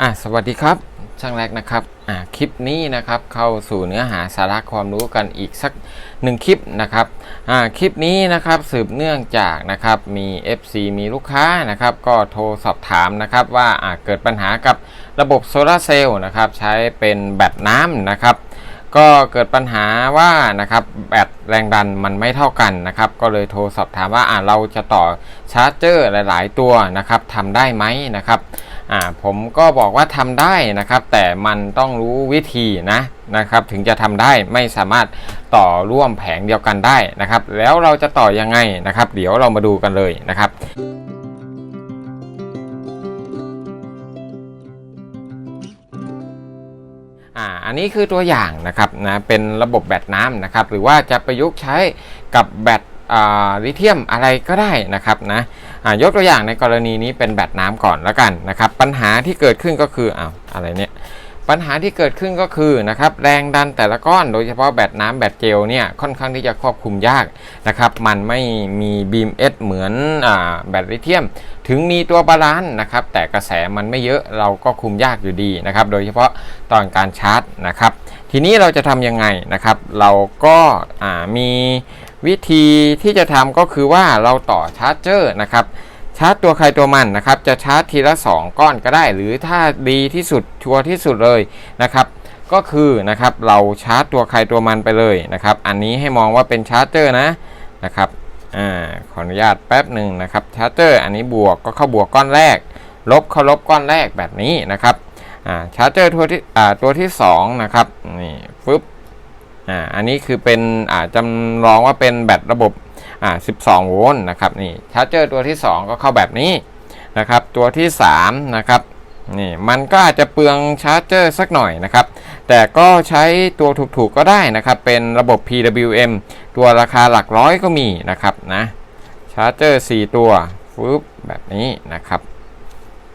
อะสวัสดีครับช่างแรกนะครับอะคลิปนี้นะครับเข้าสู่เนื้อหาสาระความรู้กันอีกสักหนึ่งคลิปนะครับอะคลิปนี้นะครับสืบเนื่องจากนะครับมี FC มีลูกค้านะครับ ก็โทรสอบถามนะครับว่าอะเกิดปัญหากับระบบโซลาเซลล์นะครับใช้เป็นแบตน้ำนะครับก็เกิดปัญหาว่านะครับแบตแรงดันมันไม่เท่ากันนะครับ ก็เลยโทรสอบถามว่าอ่าเราจะต่อชาร์จเจอร์หลาย ๆ ตัวนะครับทำได้ไหมนะครับ อ่าผมก็บอกว่าทำได้นะครับ แต่มันต้องรู้วิธีนะนะครับ ถึงจะทำได้ไม่สามารถต่อร่วมแผงเดียวกันได้นะครับ แล้วเราจะต่อยังไงนะครับ เดี๋ยวเรามาดูกันเลยนะครับอ่าอันนี้คือตัวอย่างนะครับนะเป็นระบบแบตน้ำนะครับ หรือว่าจะประยุกต์ใช้กับแบตอ่าลิเธียมอะไรก็ได้นะครับนะ ยกตัวอย่างในกรณีนี้เป็นแบตน้ำก่อนแล้วกันนะครับ ปัญหาที่เกิดขึ้นก็คืออ้าวอะไรเนี่ยปัญหาที่เกิดขึ้นก็คือนะครับแรงดันแต่ละก้อนโดยเฉพาะแบตน้ำแบตเจลเนี่ยค่อนข้างที่จะควบคุมยากนะครับ มันไม่มีบีมเอสเหมือนอแบตลิเธียม ถึงมีตัวบาลานซ์นะครับ แต่กระแสมันไม่เยอะเราก็คุมยากอยู่ดีนะครับ โดยเฉพาะตอนการชาร์จนะครับ ทีนี้เราจะทำยังไงนะครับ เราก็ามี วิธีที่จะทำก็คือว่าเราต่อชาร์จเจอร์นะครับ ชาร์จตัวใครตัวมันนะครับ จะชาร์จทีละ 2 ก้อนก็ได้ หรือถ้าดีที่สุดชัวร์ที่สุดเลยนะครับ ก็คือนะครับเราชาร์จตัวใครตัวมันไปเลยนะครับ อันนี้ให้มองว่าเป็นชาร์จเจอร์นะนะครับอ่าขออนุญาตแป๊บหนึ่งนะครับชาร์จเจอร์อันนี้บวกก็เข้าบวกก้อนแรก ลบเข้าลบก้อนแรกแบบนี้นะครับอ่าชาร์จเจอร์ตัวที่อ่าตัวที่2นะครับนี่ฟึบ อ่าอันนี้คือเป็นอ่าจำลองว่าเป็นแบตระบบอ่า12 โวลต์นะครับนี่ชาร์จเจอร์ตัวที่ 2 ก็เข้าแบบนี้นะครับตัวที่ 3 นะครับนี่มันก็อาจจะเปลืองชาร์จเจอร์สักหน่อยนะครับ แต่ก็ใช้ตัวถูกๆก็ได้นะครับ เป็นระบบ PWM ตัวราคาหลักร้อยก็มีนะครับนะชาร์จเจอร์ 4 ตัวฟึบแบบนี้นะครับ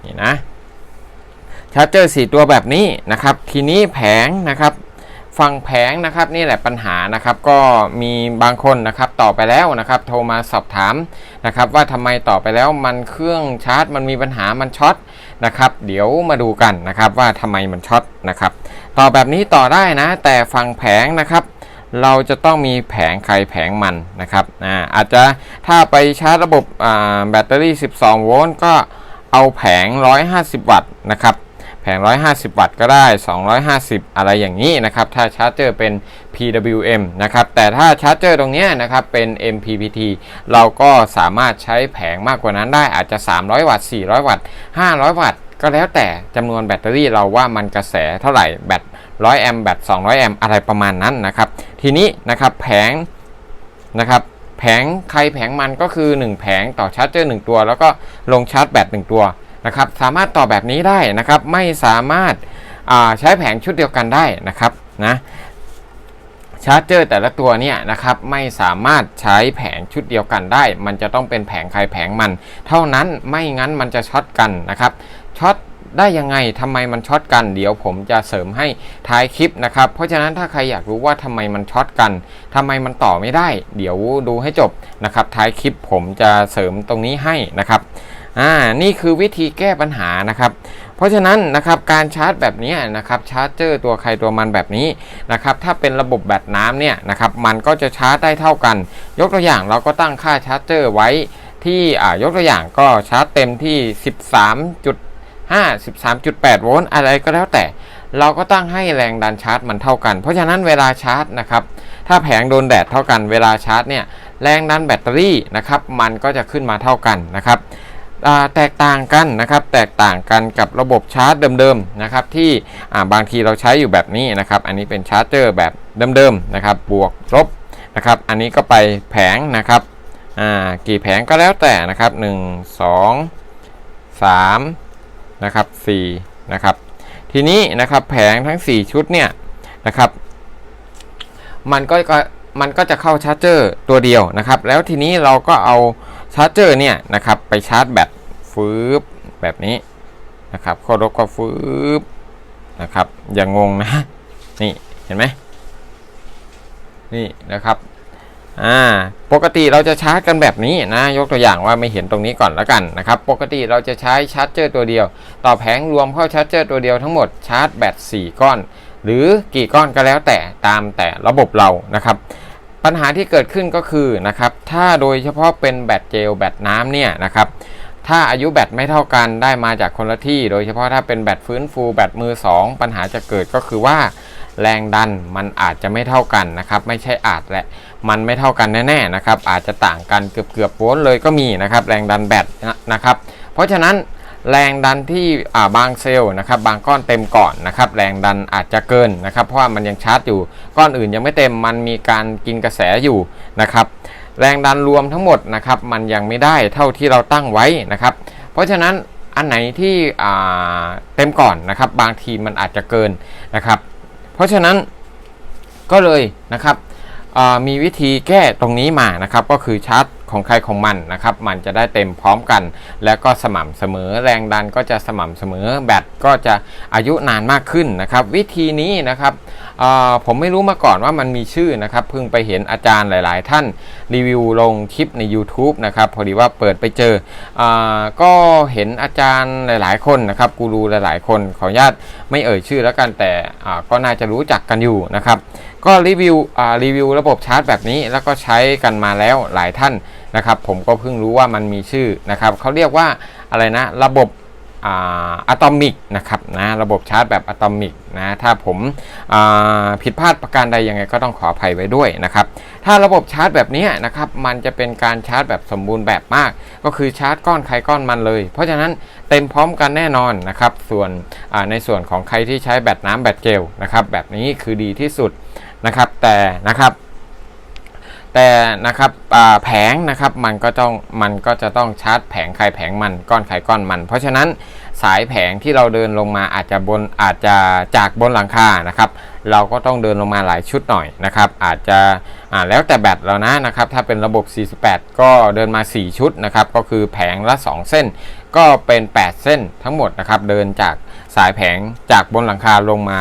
นี่นะชาร์จเจอร์ 4 ตัวแบบนี้นะครับ ทีนี้แผงนะครับ ฟังแผงนะครับนี่แหละปัญหานะครับก็มีบางคนนะครับต่อไปแล้วนะครับ โทรมาสอบถามนะครับ ว่าทำไมต่อไปแล้วมันเครื่องชาร์จ มันมีปัญหามันช็อตนะครับ เดี๋ยวมาดูกันนะครับว่าทำไมมันช็อตนะครับต่อแบบนี้ต่อได้นะ แต่ฟังแผงนะครับเราจะต้องมีแผงใครแผงมันนะครับอ่าอาจจะถ้าไปชาร์จระบบแบตเตอรี่ 12 โวลต์ก็เอาแผง 150 วัตต์นะครับ แผง 150 วัตต์ก็ได้ 250 อะไรอย่างนี้นะครับ ถ้าชาร์จเจอร์เป็น PWM นะครับ แต่ถ้าชาร์จเจอร์ตรงนี้นะครับ เป็น MPPT เราก็สามารถใช้แผงมากกว่านั้นได้อาจจะ 300 วัตต์ 400 วัตต์ 500 วัตต์ ก็แล้วแต่จำนวนแบตเตอรี่เราว่ามันกระแสเท่าไหร่แบต 100 แอมป์ แบต 200 แอมป์ อะไรประมาณนั้นนะครับ ทีนี้นะครับแผงนะครับแผงใครแผงมันก็คือ 1 แผงต่อชาร์จเจอร์1ตัว แล้วก็ลงชาร์จแบต1ตัว นะครับสามารถต่อแบบนี้ได้นะครับไม่สามารถาใช้แผงชุดเดียวกันได้นะครับนะชาร์จเจอร์แต่ละตัวเนี่ยนะครับไม่สามารถใช้แผงชุดเดียวกันได้ มันจะต้องเป็นแผงใครแผงมัน เท่านั้นไม่งั้นมันจะช็อตกันนะครับช็อตได้ยังไงทำไมมันช็อตกัน เดี๋ยวผมจะเสริมให้ท้ายคลิปนะครับ เพราะฉะนั้นถ้าใครอยากรู้ว่าทำไมมันช็อตกันทำไมมันต่อไม่ได้ เดี๋ยวดูให้จบนะครับท้ายคลิปผมจะเสริมตรงนี้ให้นะครับ อ่านี่คือวิธีแก้ปัญหานะครับ เพราะฉะนั้นนะครับการชาร์จแบบนี้นะครับชาร์จเจอร์ตัวใครตัวมันแบบนี้นะครับถ้าเป็นระบบแบตน้ำเนี่ยนะครับมันก็จะชาร์จได้เท่ากัน ยกตัวอย่างเราก็ตั้งค่าชาร์จเจอร์ไว้ที่อ่ายกตัวอย่างก็ชาร์จเต็มที่ 13จุด5 13.8 โวลต์อะไรก็แล้วแต่ เราก็ตั้งให้แรงดันชาร์จมันเท่ากัน เพราะฉะนั้นเวลาชาร์จนะครับถ้าแผงโดนแดดเท่ากันเวลาชาร์จเนี่ยแรงดันแบตเตอรี่นะครับมันก็จะขึ้นมาเท่ากันนะครับ แตกต่างกันนะครับแตกต่างกันกับระบบชาร์จเดิมๆนะครับที่บางทีเราใช้อยู่แบบนี้นะครับอันนี้เป็นชาร์จเจอร์แบบเดิมๆนะครับบวกลบนะครับอันนี้ก็ไปแผงนะครับกี่แผงก็แล้วแต่นะครับ 1 2 3นะครับ4นะครับทีนี้นะครับแผงทั้ง 4 ชุดเนี่ยนะครับมันก็มันก็จะเข้าชาร์จเจอร์ตัวเดียวนะครับ แล้วทีนี้เราก็เอา ชาร์จเจอร์เนี่ยนะครับไปชาร์จแบตฟืบแบบนี้นะครับข้ารบก็ฟืบนะครับ อย่างงงนะนี่เห็นไหมนี่นะครับอ่าปกติเราจะชาร์จกันแบบนี้นะยกตัวอย่างว่าไม่เห็นตรงนี้ก่อนแล้วกันนะครับ ปกติเราจะใช้ชาร์จเจอร์ตัวเดียว ต่อแผงรวมเข้าชาร์จเจอร์ตัวเดียวทั้งหมดชาร์จแบต4ก้อน หรือกี่ก้อนก็แล้วแต่ตามแต่ระบบเรานะครับ ปัญหาที่เกิดขึ้นก็คือนะครับถ้าโดยเฉพาะเป็นแบตเจลแบตน้ำเนี่ยนะครับถ้าอายุแบตไม่เท่ากันได้มาจากคนละที่ โดยเฉพาะถ้าเป็นแบตฟื้นฟูแบตมือ 2 ปัญหาจะเกิดก็คือว่า แรงดันมันอาจจะไม่เท่ากันนะครับไม่ใช่อาจแหละมันไม่เท่ากันแน่ๆนะครับอาจจะต่างกันเกือบเกือบๆโวลต์เลยก็มีนะครับแรงดันแบตนะครับเพราะฉะนั้น แรงดันที่บางเซลล์นะครับบางก้อนเต็มก่อนนะครับแรงดันอาจจะเกินนะครับ เพราะว่ามันยังชาร์จอยู่ก้อนอื่นยังไม่เต็มมันมีการกินกระแสอยู่นะครับ แรงดันรวมทั้งหมดนะครับมันยังไม่ได้เท่าที่เราตั้งไว้นะครับ เพราะฉะนั้นอันไหนที่เต็มก่อนนะครับ บางทีมันอาจจะเกินนะครับ เพราะฉะนั้นก็เลยนะครับมีวิธีแก้ตรงนี้มานะครับ ก็คือชาร์จ ของใครของมันนะครับ มันจะได้เต็มพร้อมกัน แล้วก็สม่ำเสมอแรงดันก็จะสม่ำเสมอแบตก็จะอายุนานมากขึ้นนะครับ วิธีนี้นะครับผมไม่รู้มาก่อนว่ามันมีชื่อนะครับ เพิ่งไปเห็นอาจารย์หลาย ๆ ท่านรีวิวลงคลิปใน YouTube นะครับ พอดีว่าเปิดไปเจออก็เห็นอาจารย์หลาย ๆ คนนะครับกูรูหลาย ๆ คนขออนุญาตไม่เอ่ยชื่อแล้วกันแต่ก็น่าจะรู้จักกันอยู่นะครับ ก็รีวิวรีวิวระบบชาร์จแบบนี้แล้วก็ใช้กันมาแล้วหลายท่าน นะครับ ผมก็เพิ่งรู้ว่ามันมีชื่อนะครับเขาเรียกว่าอะไรนะ ระบบอะตอมิกนะครับนะระบบชาร์จแบบอะตอมิกนะถ้าผมผิดพลาดประการใดยังไงก็ต้องขออภัยไว้ด้วยนะครับถ้าระบบชาร์จแบบนี้นะครับมันจะเป็นการชาร์จแบบสมบูรณ์แบบมาก ก็คือชาร์จก้อนใครก้อนมันเลย เพราะฉะนั้นเต็มพร้อมกันแน่นอนนะครับส่วนในส่วนของใครที่ใช้แบตน้ำแบตเจลนะครับแบบนี้คือดีที่สุดนะครับแต่นะครับ แต่นะครับแผงนะครับมันก็ต้องมันก็จะต้องชาร์จแผงใครแผงมันก้อนใครก้อนมัน เพราะฉะนั้นสายแผงที่เราเดินลงมาอาจจะบนอาจจะจากบนหลังคานะครับ เราก็ต้องเดินลงมาหลายชุดหน่อยนะครับ อาจจะแล้วแต่แบตเรานะนะครับ ถ้าเป็นระบบ 48 ก็เดินมา 4 ชุดนะครับ ก็คือแผงละ 2 เส้น ก็เป็น 8 เส้นทั้งหมดนะครับ เดินจากสายแผงจากบนหลังคาลงมา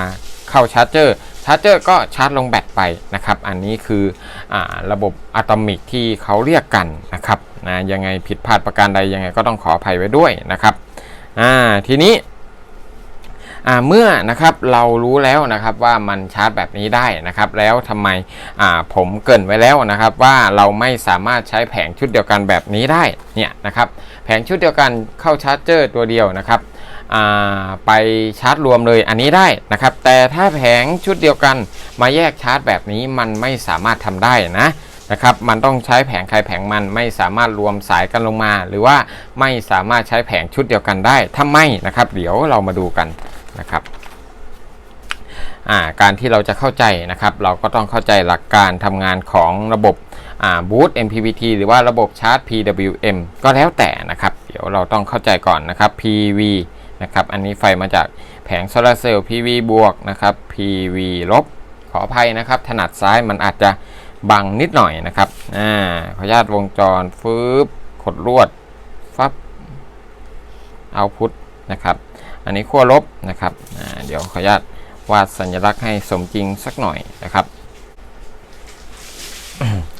เข้าชาร์จเจอร์าร์จเจอร์ก็ชาร์จลงแบตไปนะครับ อันนี้คืออระบบอะตอมิกที่เขาเรียกกันนะครับนะยังไงผิดพลาดประการใดยังไงก็ต้องขออภัยไว้ด้วยนะครับอ่าทีนี้ เมื่อนะครับเรารู้แล้วนะครับว่ามันชาร์จแบบนี้ได้นะครับ แล้วทำไมาผมเกินไว้แล้วนะครับ ว่าเราไม่สามารถใช้แผงชุดเดียวกันแบบนี้ได้เนี่ยนะครับแผงชุดเดียวกันเข้าชาร์จเจอร์ตัวเดียวนะครับไปชาร์จรวมเลยอันนี้ได้นะครับ แต่ถ้าแผงชุดเดียวกันมาแยกชาร์จแบบนี้มันไม่สามารถทำได้นะนะครับมันต้องใช้แผงใครแผงมันไม่สามารถรวมสายกันลงมา หรือว่าไม่สามารถใช้แผงชุดเดียวกันได้ถ้าไม่นะครับ เดี๋ยวเรามาดูกัน นะครับการที่เราจะเข้าใจนะครับ เราก็ต้องเข้าใจหลักการทำงานของระบบบูต MPPT หรือว่าระบบชาร์จ PWM ก็แล้วแต่นะครับ เดี๋ยวเราต้องเข้าใจก่อนนะครับ PV นะครับ อันนี้ไฟมาจากแผงโซลาร์เซลล์ PV บวกนะครับ PV ลบ ขออภัยนะครับ ถนัดซ้ายมันอาจจะบังนิดหน่อยนะครับอ่าขออนุญาตวงจรฟืบขดลวด ฟับเอาพุทนะครับ อันนี้ขั้วลบนะครับเดี๋ยวขออนุญาตวาดสัญลักษณ์ให้สมจริงสักหน่อยนะครับ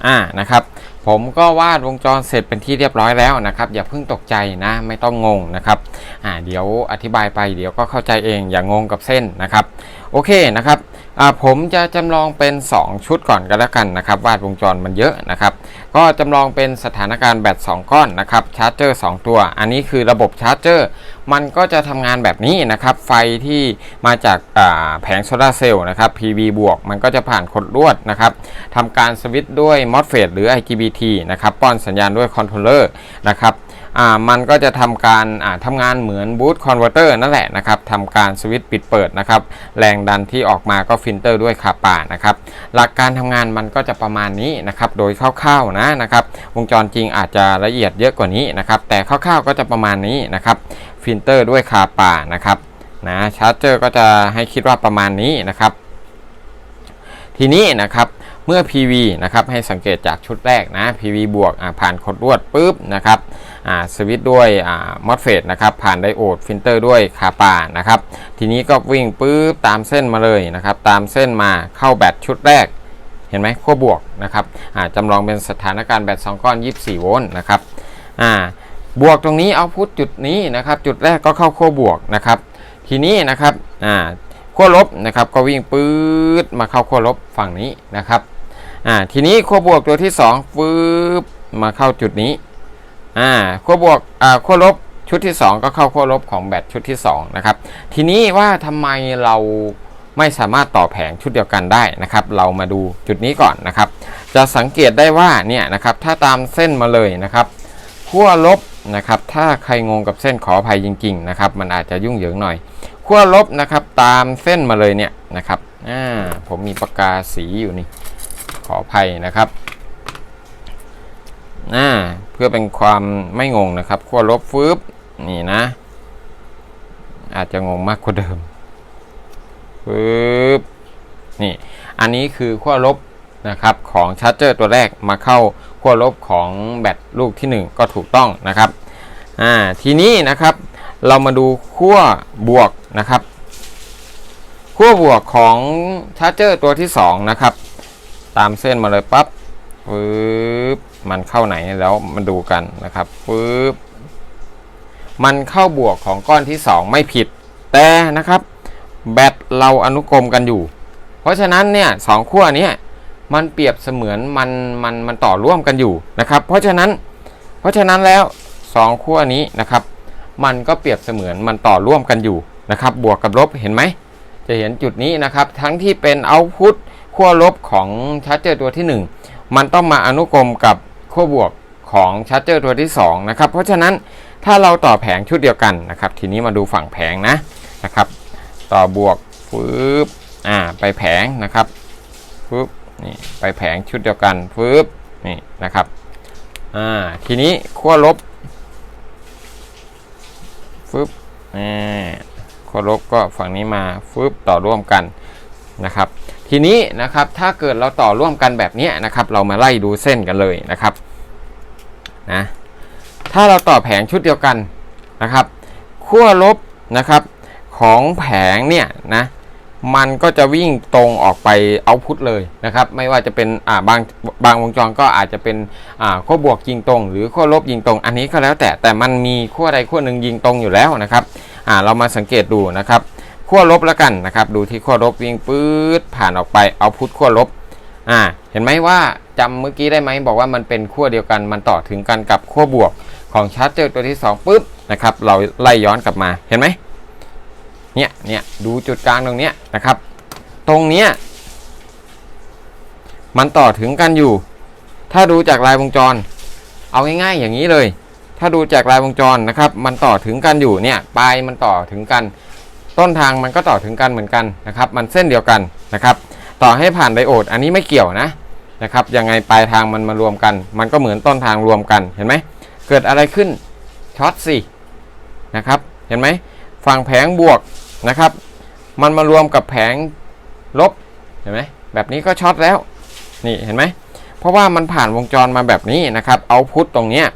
อ่านะครับผมก็วาดวงจรเสร็จเป็นที่เรียบร้อยแล้วนะครับ อย่าเพิ่งตกใจนะไม่ต้องงงนะครับอ่าเดี๋ยวอธิบายไปเดี๋ยวก็เข้าใจเองอย่างงกับเส้นนะครับ โอเคนะครับ อ่าผมจะจำลองเป็น 2 ชุดก่อนก็แล้วกันนะครับ วาดวงจรมันเยอะนะครับ ก็จำลองเป็นสถานการณ์แบต2ก้อนนะครับชาร์จเจอร์2ตัว อันนี้คือระบบชาร์จเจอร์มันก็จะทำงานแบบนี้นะครับ ไฟที่มาจากแผงโซลาเซลล์นะครับ PV บวก มันก็จะผ่านขดลวดนะครับทำการสวิตช์ด้วย MOSFET หรือ IGBT นะครับ ป้อนสัญญาณด้วยคอนโทรลเลอร์นะครับ มันก็จะทำการอ่าทำงานเหมือนบูตคอนเวอร์เตอร์นั่นแหละนะครับทำการสวิตช์ปิดเปิดนะครับแรงดันที่ออกมาก็ฟิลเตอร์ด้วยคาป่านะครับหลักการทำงานมันก็จะประมาณนี้นะครับโดยคร่าวๆนะนะครับวงจรจริงอาจจะละเอียดเยอะกว่านี้นะครับแต่คร่าวๆก็จะประมาณนี้นะครับฟิลเตอร์ด้วยคาป่านะครับนะชาร์จเจอร์ก็จะให้คิดว่าประมาณนี้นะครับทีนี้นะครับเมื่อ PV นะครับให้สังเกตจากชุดแรกนะ PV บวกผ่านขดลวดปุ๊บนะครับ สวิตด้วยมอสเฟตนะครับผ่านไดโอดฟิลเตอร์ด้วยคาปานะครับทีนี้ก็วิ่งปุ๊บตามเส้นมาเลยนะครับตามเส้นมาเข้าแบตชุดแรกเห็นไหมขั้วบวกนะครับจำลองเป็นสถานการณ์แบต2ก้อน 24 โวลต์นะครับบวกตรงนี้เอาพุทจุดนี้นะครับจุดแรกก็เข้าขั้วบวกนะครับทีนี้นะครับขั้วลบนะครับก็วิ่งปื๊ดมาเข้าขั้วลบฝั่งนี้นะครับทีนี้ขั้วบวกตัวที่2ปื๊บมาเข้าจุดนี้ อ่าขั้วบวกอ่าขั้วลบชุดที่ 2 ก็เข้าขั้วลบของแบตชุดที่2นะครับทีนี้ว่าทำไมเราไม่สามารถต่อแผงชุดเดียวกันได้นะครับ เรามาดูจุดนี้ก่อนนะครับ จะสังเกตได้ว่าเนี่ยนะครับถ้าตามเส้นมาเลยนะครับขั้วลบนะครับถ้าใครงงกับเส้นขออภัยจริงๆนะครับมันอาจจะยุ่งเหยิงหน่อยขั้วลบนะครับตามเส้นมาเลยเนี่ยนะครับอ่าผมมีปากกาสีอยู่นี่ขออภัยนะครับอ่า พื่อเป็นความไม่งงนะครับขั้วลบฟืบนี่นะ อาจจะงงมากกว่าเดิมฟืบนี่ อันนี้คือขั้วลบนะครับของชาร์จเจอร์ตัวแรกมาเข้าขั้วลบของแบตลูกที่ 1 ก็ถูกต้องนะครับอ่าทีนี้นะครับเรามาดูขั้วบวกนะครับขั้วบวกของชาร์จเจอร์ตัวที่ 2 นะครับ ตามเส้นมาเลยปั๊บฟืบ มันเข้าไหนแล้วมาดูกันนะครับฟืบมันเข้าบวกของก้อนที่ 2 ไม่ผิด แต่นะครับแบตเราอนุกรมกันอยู่ เพราะฉะนั้นเนี่ยสองขั้วนี้มันเปรียบเสมือนมันมันมันต่อร่วมกันอยู่นะครับ เพราะฉะนั้น เพราะฉะนั้นแล้วสองขั้วนี้นะครับ มันก็เปรียบเสมือนมันต่อร่วมกันอยู่นะครับ บวกกับลบเห็นไหมจะเห็นจุดนี้นะครับ ทั้งที่เป็นเอาพุตขั้วลบของชาร์จเจอร์ตัวที่ 1 มันต้องมาอนุกรมกับ ขั้วบวกของชาร์จเจอร์ตัวที่2นะครับเพราะฉะนั้นถ้าเราต่อแผงชุดเดียวกันนะครับทีนี้มาดูฝั่งแผงนะนะครับ ต่อบวกฟืบอ่าไปแผงนะครับฟืบนี่ไปแผงชุดเดียวกันฟืบนี่นะครับอ่าทีนี้ขั้วลบฟืบนี่ขั้วลบก็ฝั่งนี้มาฟืบต่อร่วมกันนะครับ ทีนี้นะครับถ้าเกิดเราต่อร่วมกันแบบนี้นะครับ เรามาไล่ดูเส้นกันเลยนะครับนะถ้าเราต่อแผงชุดเดียวกันนะครับขั้วลบนะครับของแผงเนี่ยนะมันก็จะวิ่งตรงออกไปเอาพุทเลยนะครับ ไม่ว่าจะเป็นอ่าบางบางวงจรก็อาจจะเป็นอ่าขั้วบวกยิงตรง หรือขั้วลบยิงตรง อันนี้ก็แล้วแต่แต่มันมีขั้วใดขั้วหนึ่งยิงตรงอยู่แล้วนะครับอ่าเรามาสังเกตดูนะครับ ขั้วลบแล้วกันนะครับ ดูที่ขั้วลบวิ่งปื๊ดผ่านออกไปเอาพุทขั้วลบอ่าเห็นไหมว่าจำเมื่อกี้ได้ไหมบอกว่ามันเป็นขั้วเดียวกันมันต่อถึงกันกับขั้วบวกของชาร์จเจอตัวที่2ปุ๊บนะครับเราไล่ย้อนกลับมาเห็นไหมเนี่ยเนี่ยดูจุดกลางตรงเนี้ยนะครับ ตรงเนี้ยมันต่อถึงกันอยู่ ถ้าดูจากลายวงจร เอาง่ายๆอย่างนี้เลย ถ้าดูจากลายวงจรนะครับ มันต่อถึงกันอยู่เนี่ยปลายมันต่อถึงกัน ต้นทางมันก็ต่อถึงกันเหมือนกันนะครับ มันเส้นเดียวกันนะครับ ต่อให้ผ่านไดโอดอันนี้ไม่เกี่ยวนะนะครับยังไงปลายทางมันมารวมกัน มันก็เหมือนต้นทางรวมกันเห็นไหมเกิดอะไรขึ้นช็อตสินะครับเห็นไหมฝั่งแผงบวกนะครับ มันมารวมกับแผงลบเห็นไหมแบบนี้ก็ช็อตแล้วนี่เห็นไหมเพราะว่ามันผ่านวงจรมาแบบนี้นะครับเอาพุทตรงเนี้ย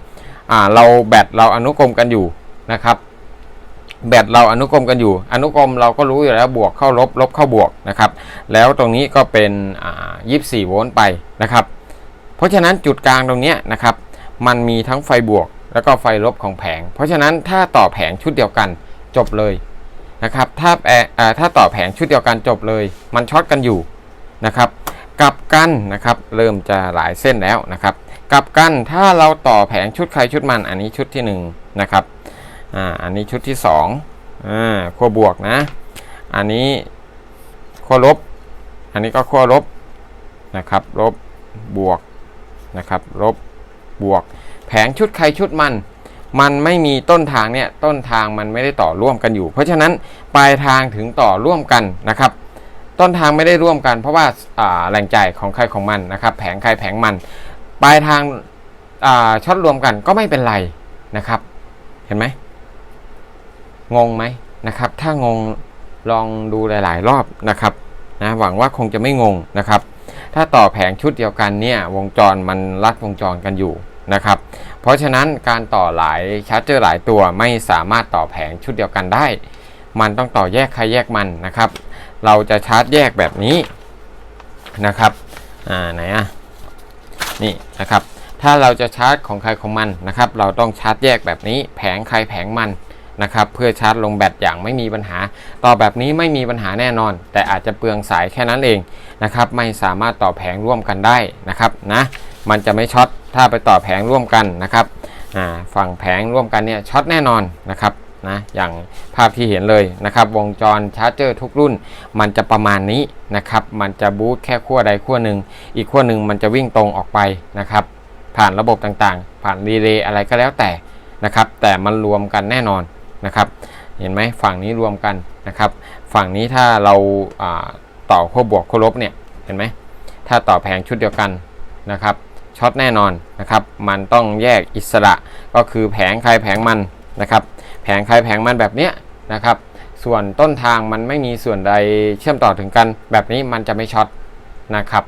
เราแบตเราอนุกรมกันอยู่นะครับ แบตเราอนุกรมกันอยู่ อนุกรมเราก็รู้อยู่แล้วบวกเข้าลบลบเข้าบวกนะครับ แล้วตรงนี้ก็เป็นอ่า24โวลต์ไปนะครับ เพราะฉะนั้นจุดกลางตรงนี้นะครับ มันมีทั้งไฟบวกแล้วก็ไฟลบของแผง เพราะฉะนั้นถ้าต่อแผงชุดเดียวกันจบเลยนะครับ ถ้าแอถ้าต่อแผงชุดเดียวกันจบเลย มันช็อตกันอยู่นะครับ กลับกันนะครับเริ่มจะหลายเส้นแล้วนะครับ กลับกันถ้าเราต่อแผงชุดใครชุดมันอันนี้ชุดที่1นะครับ อ่าอันนี้ชุดที่2อ่าขั้วบวกนะ อันนี้ขั้วลบ อันนี้ก็ขั้วลบนะครับ ลบบวกนะครับ ลบบวก แผงชุดใครชุดมัน มันไม่มีต้นทางเนี่ย ต้นทางมันไม่ได้ต่อร่วมกันอยู่ เพราะฉะนั้นปลายทางถึงต่อร่วมกันนะครับ ต้นทางไม่ได้ร่วมกัน เพราะว่าแหล่งจ่ายของใครของมันนะครับ แผงใครแผงมัน ปลายทางช็อตรวมกันก็ไม่เป็นไรนะครับ เห็นไหม งงไหมนะครับ ถ้างงลองดูหลาย ๆ รอบนะครับนะหวังว่าคงจะไม่งงนะครับ ถ้าต่อแผงชุดเดียวกันเนี่ยวงจรมันลัดวงจรกันอยู่นะครับ เพราะฉะนั้นการต่อหลายชาร์จเจอร์หลายตัวไม่สามารถต่อแผงชุดเดียวกันได้ มันต้องต่อแยกใครแยกมันนะครับ เราจะชาร์จแยกแบบนี้นะครับอ่าไหนอะนี่นะครับ ถ้าเราจะชาร์จของใครของมันนะครับ เราต้องชาร์จแยกแบบนี้ แผงใครแผงมัน นะครับเพื่อชาร์จลงแบตอย่างไม่มีปัญหา ต่อแบบนี้ไม่มีปัญหาแน่นอน แต่อาจจะเปลืองสายแค่นั้นเองนะครับไม่สามารถต่อแผงร่วมกันได้นะครับนะมันจะไม่ช็อตถ้าไปต่อแผงร่วมกันนะครับฝั่งแผงร่วมกันเนี่ยช็อตแน่นอนนะครับนะอย่างภาพที่เห็นเลยนะครับวงจรชาร์จเจอร์ทุกรุ่น มันจะประมาณนี้นะครับมันจะบูตแค่ขั้วใดขั้วหนึ่งอีกขั้วหนึ่งมันจะวิ่งตรงออกไปนะครับผ่านระบบต่างๆ ผ่านรีเลย์อะไรก็แล้วแต่นะครับแต่มันรวมกันแน่นอน นะครับ เห็นไหมฝั่งนี้รวมกันนะครับ ฝั่งนี้ถ้าเราต่อขั้วบวกขั้วลบเนี่ยเห็นไหมถ้าต่อแผงชุดเดียวกันนะครับช็อตแน่นอนนะครับ มันต้องแยกอิสระก็คือแผงใครแผงมันนะครับ แผงใครแผงมันแบบเนี้ยนะครับ ส่วนต้นทางมันไม่มีส่วนใดเชื่อมต่อถึงกัน แบบนี้มันจะไม่ช็อตนะครับ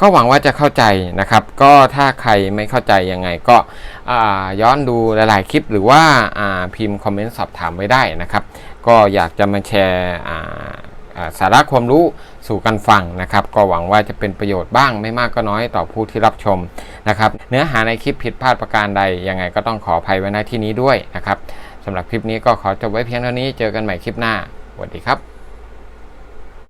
ก็หวังว่าจะเข้าใจนะครับ ก็ถ้าใครไม่เข้าใจยังไงก็ย้อนดูหลาย ๆ คลิป หรือว่าพิมพ์คอมเมนต์สอบถามไว้ได้นะครับ ก็อยากจะมาแชร์สาระความรู้สู่กันฟังนะครับ ก็หวังว่าจะเป็นประโยชน์บ้างไม่มากก็น้อยต่อผู้ที่รับชมนะครับ เนื้อหาในคลิปผิดพลาดประการใดยังไงก็ต้องขออภัยไว้ในที่นี้ด้วยนะครับสำหรับคลิปนี้ก็ขอจบไว้เพียงเท่านี้เจอกันใหม่คลิปหน้าสวัสดีครับ